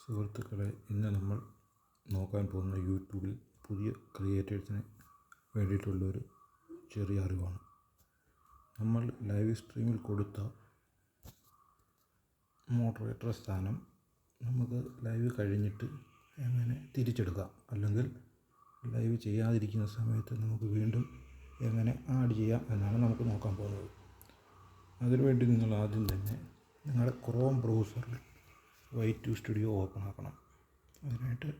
സുഹൃത്തുക്കളെ ഇന്ന് നമ്മൾ നോക്കാൻ പോകുന്ന യൂട്യൂബിൽ പുതിയ ക്രിയേറ്റേഴ്സിന് വേണ്ടിയിട്ടുള്ളൊരു ചെറിയ അറിവാണ്. നമ്മൾ ലൈവ് സ്ട്രീമിൽ കൊടുത്ത മോഡറേറ്റർ സ്ഥാനം നമുക്ക് ലൈവ് കഴിഞ്ഞിട്ട് എങ്ങനെ തിരിച്ചെടുക്കാം? അല്ലെങ്കിൽ ലൈവ് ചെയ്യാതിരിക്കുന്ന സമയത്ത് നമുക്ക് വീണ്ടും എങ്ങനെ ആഡ് ചെയ്യാം എന്നാണ് നമുക്ക് നോക്കാൻ പോകുന്നത്. അതിനുവേണ്ടി നിങ്ങൾ ആദ്യം തന്നെ നിങ്ങളുടെ ക്രോം ബ്രൗസറിൽ വൈ ടു സ്റ്റുഡിയോ ഓപ്പൺ ആക്കണം. അതിനായിട്ട്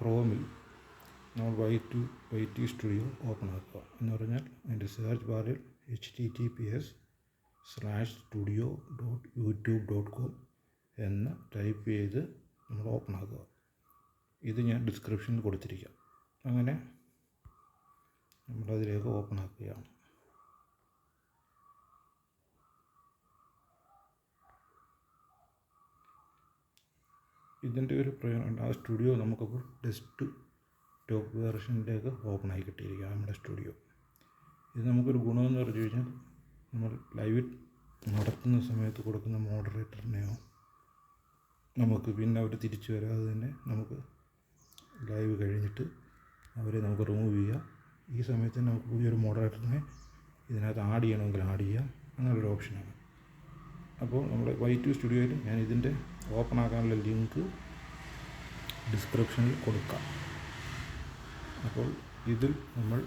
ക്രോമിൽ നമ്മൾ Y T Y T studio open ആക്കുക. എന്ന് പറഞ്ഞാൽ അതിന്റെ സെർച്ച് ബാറിൽ H T T P S slash studio dot YouTube dot com എന്ന് ടൈപ്പ് ചെയ്ത് നമ്മൾ ഓപ്പൺ ആക്കുക. ഇത് ഞാൻ ഡിസ്ക്രിപ്ഷനിൽ കൊടുത്തിരിക്കാം. അങ്ങനെ നമ്മളതിലേക്ക് ഓപ്പൺ ആക്കുകയാണ്. ഇതിന്റെ ഒരു പ്രയോജനം ആ സ്റ്റുഡിയോ നമുക്കപ്പോൾ ഡെസ്ക് ടോപ്പ് വേർഷനിലേക്ക് ഓപ്പൺ ആയി കിട്ടിയിരിക്കുക നമ്മുടെ സ്റ്റുഡിയോ. ഇത് നമുക്കൊരു ഗുണമെന്ന് പറഞ്ഞു കഴിഞ്ഞാൽ നമ്മൾ ലൈവ് നടത്തുന്ന സമയത്ത് കൊടുക്കുന്ന മോഡറേറ്ററിനെയോ നമുക്ക് പിന്നെ അവർ തിരിച്ചു വരാതെ തന്നെ നമുക്ക് ലൈവ് കഴിഞ്ഞിട്ട് അവരെ നമുക്ക് റിമൂവ് ചെയ്യാം. ഈ സമയത്ത് നമുക്ക് പുതിയൊരു മോഡറേറ്ററിനെ ഇതിനകത്ത് ആഡ് ചെയ്യണമെങ്കിൽ ആഡ് ചെയ്യാം. അങ്ങനൊരു ഓപ്ഷനാണ് അപ്പോൾ നമ്മുടെ വൈ ടു സ്റ്റുഡിയോയിൽ ഞാൻ ഇതിന്റെ ഓപ്പൺ ആക്കാനുള്ള ലിങ്ക് ഡിസ്ക്രിപ്ഷനിൽ കൊടുക്കാം. അപ്പോൾ ഇതിൽ നമ്മൾ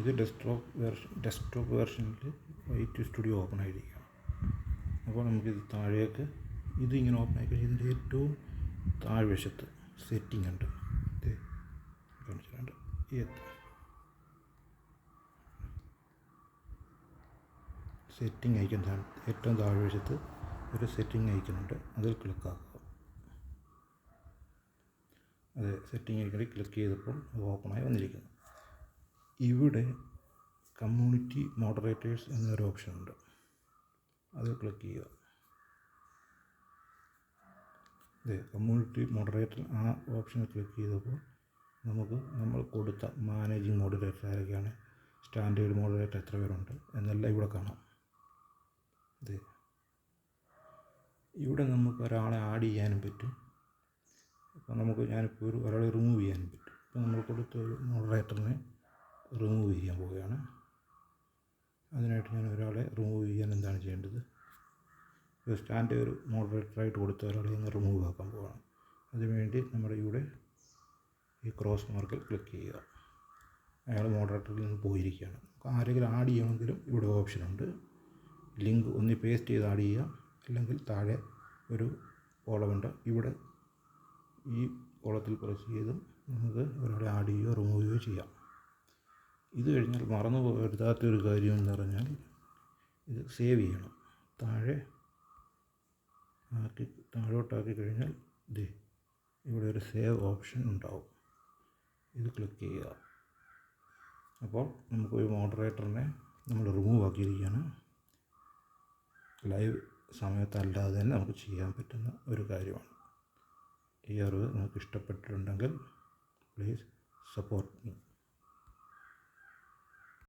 ഇത് ഡെസ്ക്ടോപ്പ് വേർഷൻ ഡെസ്ക്ടോപ്പ് വേർഷനിൽ വൈ ടു സ്റ്റുഡിയോ ഓപ്പൺ ആയിരിക്കാം അപ്പോൾ നമുക്കിത് താഴേക്ക് ഇത് ഇങ്ങനെ ഓപ്പൺ ആയി കഴിഞ്ഞാൽ ഇതിന്റെ ഏറ്റവും താഴ്വശത്ത് സെറ്റിംഗ് ഉണ്ട്. കാണിച്ചിട്ടുണ്ട് ഈ സെറ്റിംഗ് ഐക്കൺ താഴെ ഏറ്റവും താഴ്വശത്ത് ഒരു സെറ്റിംഗ് ഐക്കണുണ്ട് അതിൽ ക്ലിക്ക് ആക്കുക. അതെ സെറ്റിംഗ് ഐക്കണിൽ ക്ലിക്ക് ചെയ്തപ്പോൾ അത് ഓപ്പണായി വന്നിരിക്കുന്നു. ഇവിടെ കമ്മ്യൂണിറ്റി മോഡറേറ്റേഴ്സ് എന്നൊരു ഓപ്ഷൻ ഉണ്ട്. അത് ക്ലിക്ക് ചെയ്യുക. അതെ കമ്മ്യൂണിറ്റി മോഡറേറ്റർ ആ ഓപ്ഷൻ ക്ലിക്ക് ചെയ്തപ്പോൾ നമുക്ക് നമ്മൾ കൊടുത്ത മാനേജിങ് മോഡറേറ്റർ ആരൊക്കെയാണ്? സ്റ്റാൻഡേർഡ് മോഡറേറ്റർ എത്ര പേരുണ്ട്? എന്നെല്ലാം ഇവിടെ കാണാം. ഇവിടെ നമുക്ക് ഒരാളെ ആഡ് ചെയ്യാനും പറ്റും. ഇപ്പം നമുക്ക് ഞാനിപ്പോൾ ഒരു ഒരാളെ റിമൂവ് ചെയ്യാനും പറ്റും. ഇപ്പം നമ്മൾ കൊടുത്ത മോഡറേറ്ററിനെ റിമൂവ് ചെയ്യാൻ പോവുകയാണ്. അതിനായിട്ട് ഞാൻ ഒരാളെ റിമൂവ് ചെയ്യാൻ എന്താണ് ചെയ്യേണ്ടത്? ഒരു സ്റ്റാൻഡ് ഒരു മോഡറേറ്ററായിട്ട് കൊടുത്ത ഒരാളെ ഒന്ന് റിമൂവ് ആക്കാൻ പോവുകയാണ് അതിനുവേണ്ടി നമ്മുടെ ഇവിടെ ഈ ക്രോസ് മാർക്കിൽ ക്ലിക്ക് ചെയ്യുക. അയാൾ മോഡറേറ്ററിൽ നിന്ന് പോയിരിക്കുകയാണ്. ആരെങ്കിലും ആഡ് ചെയ്യണമെങ്കിലും ഇവിടെ ഓപ്ഷനുണ്ട് ലിങ്ക് ഒന്ന് പേസ്റ്റ് ചെയ്ത് ആഡ് ചെയ്യുക. അല്ലെങ്കിൽ താഴെ ഒരു കോളമുണ്ട് ഇവിടെ ഈ കോളത്തിൽ പ്രസ് ചെയ്ത് നമുക്ക് ഒരാളെ ആഡ് ചെയ്യുകയോ റിമൂവ് ചെയ്യുകയോ ചെയ്യാം. ഇത് കഴിഞ്ഞാൽ മറന്നു പോരുതാത്തൊരു കാര്യം എന്ന് പറഞ്ഞാൽ ഇത് സേവ് ചെയ്യണം. താഴെ ആക്കി താഴോട്ടാക്കി കഴിഞ്ഞാൽ ഇത് ഇവിടെ ഒരു സേവ് ഓപ്ഷൻ ഉണ്ടാവും. ഇത് ക്ലിക്ക് ചെയ്യുക. അപ്പോൾ നമുക്ക് ഒരു മോഡറേറ്ററിനെ നമ്മൾ റിമൂവ് ആക്കിയിരിക്കുകയാണ്. ലൈവ് സമയത്തല്ലാതെ തന്നെ നമുക്ക് ചെയ്യാൻ പറ്റുന്ന ഒരു കാര്യമാണ്. ഈ അറിവ് നിങ്ങൾക്ക് ഇഷ്ടപ്പെട്ടിട്ടുണ്ടെങ്കിൽ പ്ലീസ് സപ്പോർട്ട് മീ.